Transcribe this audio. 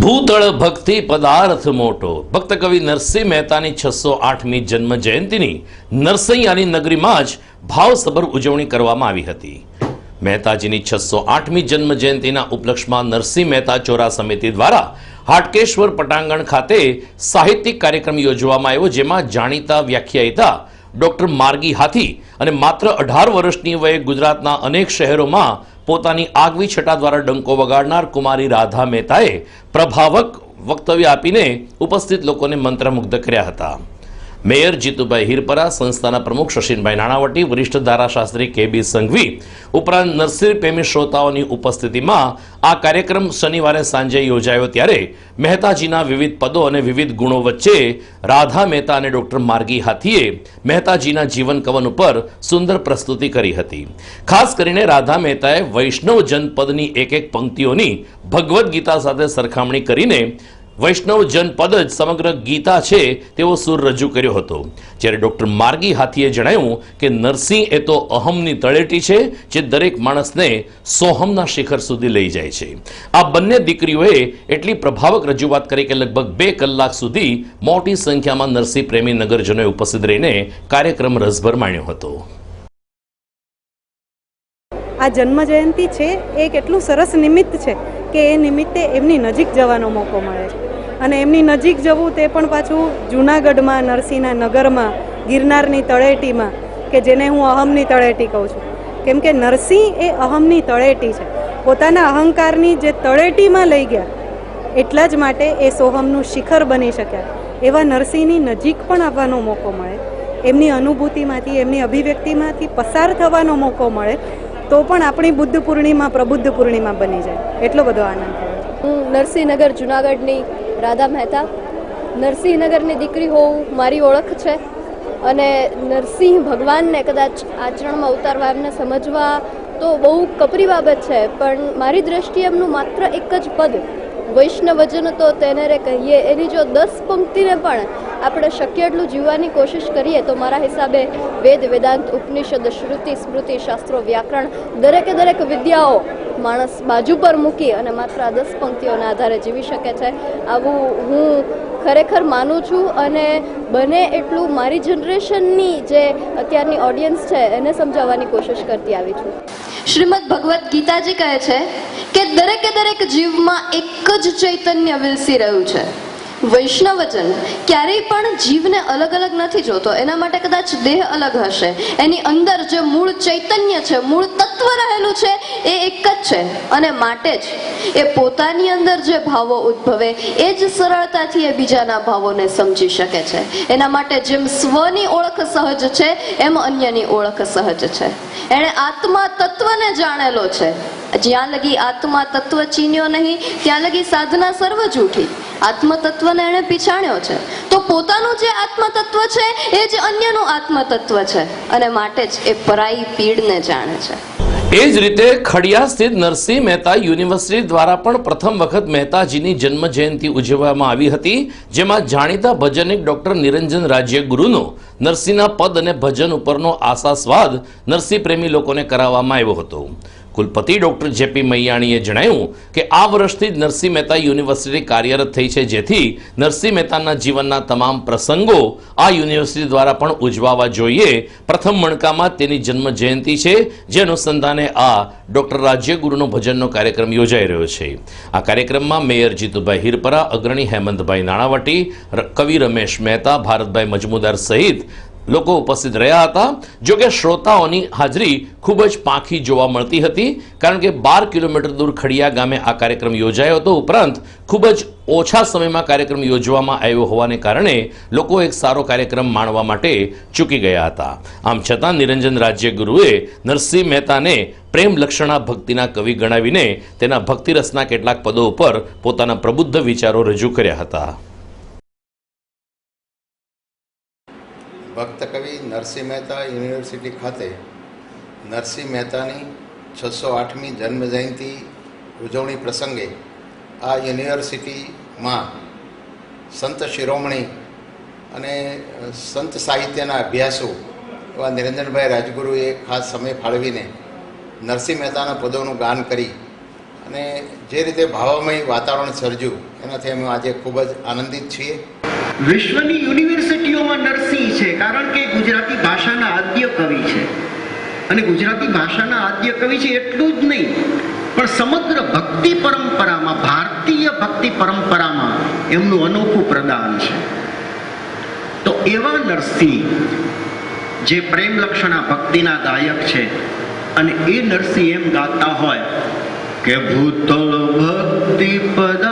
ભૂતળ ભક્તિ પદાર્થ મોટો. ભક્ત કવિ નરસિંહ મહેતાની છસો આઠમી જન્મ જયંતિની નરસૈયાની નગરીમાં જ ભાવસભર ઉજવણી કરવામાં આવી હતી. મહેતાજીની છસો આઠમી જન્મ જયંતિના ઉપલક્ષમાં નરસિંહ મહેતા ચોરા સમિતિ દ્વારા હાટકેશ્વર પટાંગણ ખાતે સાહિત્યિક કાર્યક્રમ યોજવામાં આવ્યો, જેમાં જાણીતા વ્યાખ્યાયિતા ડોક્ટર માર્ગી હાથી અને માત્ર અઢાર વર્ષની વયે ગુજરાતના અનેક શહેરોમાં પોતાની આગવી છટા દ્વારા ડંકો વગાડનાર કુમારી રાધા મહેતાએ પ્રભાવક વક્તવ્ય આપીને ઉપસ્થિત લોકોને મંત્રમુગ્ધ કર્યા હતા. મેયર જીતુભાઈ હિરપરા, સંસ્થાના પ્રમુખ શશીનભાઈ નાણાવટી, વરિષ્ઠ ધારાશાસ્ત્રી કે બી સંઘવી, ઉપરાંત નર્સરી પ્રેમી શ્રોતાઓની ઉપસ્થિતિમાં આ કાર્યક્રમ શનિવારે સાંજે યોજાયો ત્યારે મહેતાજીના વિવિધ પદો અને વિવિધ ગુણો વચ્ચે રાધા મહેતા અને ડોક્ટર માર્ગી હાથીએ મહેતાજીના જીવન કવન ઉપર સુંદર પ્રસ્તુતિ કરી હતી. ખાસ કરીને રાધા મહેતાએ વૈષ્ણવ જનપદની એક એક પંક્તિઓની ભગવદ્ ગીતા સાથે સરખામણી કરીને વૈષ્ણવ જનપદ જ સમગ્ર ગીતા છે તેવો સુર રજૂ કર્યો હતો. જ્યારે ડૉક્ટર માર્ગી હાથીએ જણાવ્યું કે નરસિંહ એ તો અહમની તળેટી છે, જે દરેક માણસને સોહમના શિખર સુધી લઈ જાય છે. આ બંને દીકરીઓએ એટલી પ્રભાવક રજૂઆત કરી કે લગભગ બે કલાક સુધી મોટી સંખ્યામાં નરસિંહ પ્રેમી નગરજનોએ ઉપસ્થિત રહીને કાર્યક્રમ રસભર માણ્યો હતો. આ જન્મ જયંતિ છે એ કેટલું સરસ નિમિત્ત છે. કે એ નિમિત્તે એમની નજીક જવાનો મોકો મળે. છે અને એમની નજીક જવું તે પણ પાછું જૂનાગઢમાં નરસિંહના નગરમાં, ગિરનારની તળેટીમાં, કે જેને હું અહમની તળેટી કહું છું. કેમ કે નરસિંહ એ અહમની તળેટી છે. પોતાના અહંકારની જે તળેટીમાં લઈ ગયા, એટલા જ માટે એ સોહમનું શિખર બની શક્યા. એવા નરસિંહની નજીક પણ આવવાનો મોકો મળે. એમની અનુભૂતિમાંથી, એમની અભિવ્યક્તિમાંથી પસાર થવાનો મોકો મળે. તો પણ આપણી બુદ્ધ પૂર્ણિમા પ્રબુદ્ધ પૂર્ણિમા બની જાય. એટલો બધો આનંદ થયો. હું નરસિંહનગર, જુનાગઢની રાધા મહેતા. નરસિંહનગરની દીકરી હોવું મારી ઓળખ છે અને નરસિંહ ભગવાનને કદાચ આચરણમાં ઉતારવા એમને સમજવા તો બહુ કપરી બાબત છે, પણ મારી દ્રષ્ટિએ એમનું માત્ર એક જ પદ, વૈષ્ણવજન તો તેને રે કહીએ. એની જો દસ પંક્તિને પણ આપણે શક્ય એટલું જીવવાની કોશિશ કરીએ તો મારા હિસાબે વેદ, વેદાંત, ઉપનિષદ, શ્રુતિ, સ્મૃતિ, શાસ્ત્રો, વ્યાકરણ દરેકે દરેક વિદ્યાઓ માણસ બાજુ પર મૂકી અને માત્ર આ દસ પંક્તિઓના આધારે જીવી શકે છે. આવું હું ખરેખર માનું છું અને બને એટલું મારી જનરેશનની જે અત્યારની ઓડિયન્સ છે એને સમજાવવાની કોશિશ કરતી આવી છું. શ્રીમદ ભગવદ્ ગીતાજી કહે છે કે દરેકે દરેક જીવમાં એક જ ચૈતન્ય વિલસી રહ્યું છે. વૈષ્ણવજન ક્યારેય પણ જીવને અલગ અલગ નથી જોતો. એના માટે કદાચ દેહ અલગ હશે. એની અંદર જે મૂળ ચૈતન્ય છે, મૂળ તત્વ રહેલું છે, એ એક જ છે. અને માટે જ એ પોતાની અંદર જે ભાવો ઉદ્ભવે, એ જ સરળતાથી એ બીજાના ભાવોને સમજી શકે છે. એના માટે જેમ સ્વની ઓળખ સહજ છે, એમ અન્યની ઓળખ સહજ છે. એણે આત્મા તત્વને જાણેલો છે. જ્યાં લગી આત્મા તત્વ ચીન્યો નહીં, ત્યાં લગી સાધના સર્વ જૂઠી. આત્મતત્વને એણે પીછાણ્યો છે. તો પોતાનું જે આત્મતત્વ છે, એ જ અન્યનું આત્મતત્વ છે. અને માટે જ એ પરાઈ પીડને જાણે છે. એ જ રીતે ખડિયા સ્થિત નરસિંહ મહેતા યુનિવર્સિટી દ્વારા પણ પ્રથમ વખત મહેતાજીની જન્મ જયંતિ ઉજવવામાં આવી હતી, જેમાં જાણીતા ભજનિક ડોક્ટર નિરંજન રાજ્યગુરુનો નરસિંહના પદ અને ભજન ઉપરનો આશાસ્વાદ નરસિંહ પ્રેમી લોકોને કરાવવામાં આવ્યો હતો. કુલપતિ ડોક્ટર જેપી મૈયાણીએ જણાવ્યું કે આ વર્ષથી જ નરસિંહ મહેતા યુનિવર્સિટી કાર્યરત થઈ છે, જેથી નરસિંહ મહેતાના જીવનના તમામ પ્રસંગો આ યુનિવર્સિટી દ્વારા પણ ઉજવાવા જોઈએ. પ્રથમ મણકામાં તેની જન્મ જયંતિ છે, જે અનુસંધાને આ ડોક્ટર રાજ્યગુરુનો ભજનનો કાર્યક્રમ યોજાઈ રહ્યો છે. આ કાર્યક્રમમાં મેયર જીતુભાઈ હિરપરા, અગ્રણી હેમંતભાઈ નાણાવટી કવિ રમેશ મહેતા, ભારતભાઈ મજમુદાર સહિત લોકો ઉપસ્થિત રહ્યા હતા. જો કે શ્રોતાઓની હાજરી ખૂબ જ પાંખી જોવા મળતી હતી, કારણ કે બાર કિલોમીટર દૂર ખડિયા ગામે આ કાર્યક્રમ યોજાયો હતો. ઉપરાંત, ખૂબ જ ઓછા સમયમાં કાર્યક્રમ યોજવામાં આવ્યો હોવાને કારણે લોકો એક સારો કાર્યક્રમ માણવા માટે ચૂકી ગયા હતા. આમ છતાં, નિરંજન રાજ્યગુરુએ નરસિંહ મહેતાને પ્રેમ લક્ષણા ભક્તિના કવિ ગણાવીને તેના ભક્તિરસના કેટલાક પદો ઉપર પોતાના પ્રબુદ્ધ વિચારો રજૂ કર્યા હતા. ભક્ત કવિ નરસિંહ મહેતા યુનિવર્સિટી ખાતે નરસિંહ મહેતાની છસો આઠમી જન્મજયંતિ ઉજવણી પ્રસંગે આ યુનિવર્સિટીમાં સંત શિરોમણી અને સંત સાહિત્યના અભ્યાસો એવા નિરંજનભાઈ રાજગુરુએ ખાસ સમય ફાળવીને નરસિંહ મહેતાના પદોનું ગાન કરી અને જે રીતે ભાવમય વાતાવરણ સર્જ્યું, એનાથી અમે આજે ખૂબ જ આનંદિત છીએ. વિશ્વની યુનિવર્સિટીઓમાં નરસિંહ છે, કારણ કે ગુજરાતી ભાષાના આદ્ય કવિ છે. અને ગુજરાતી ભાષાના આદ્ય કવિ છે એટલું જ નહીં, પણ સમગ્ર ભક્તિ પરંપરામાં, ભારતીય ભક્તિ પરંપરામાં એમનું અનોખું પ્રદાન છે. તો એવા નરસિંહ, જે પ્રેમ લક્ષણા ભક્તિના ગાયક છે, અને એ નરસિંહ એમ ગાતા હોય કે, ભૂતળ ભક્તિ પદાર્થમાં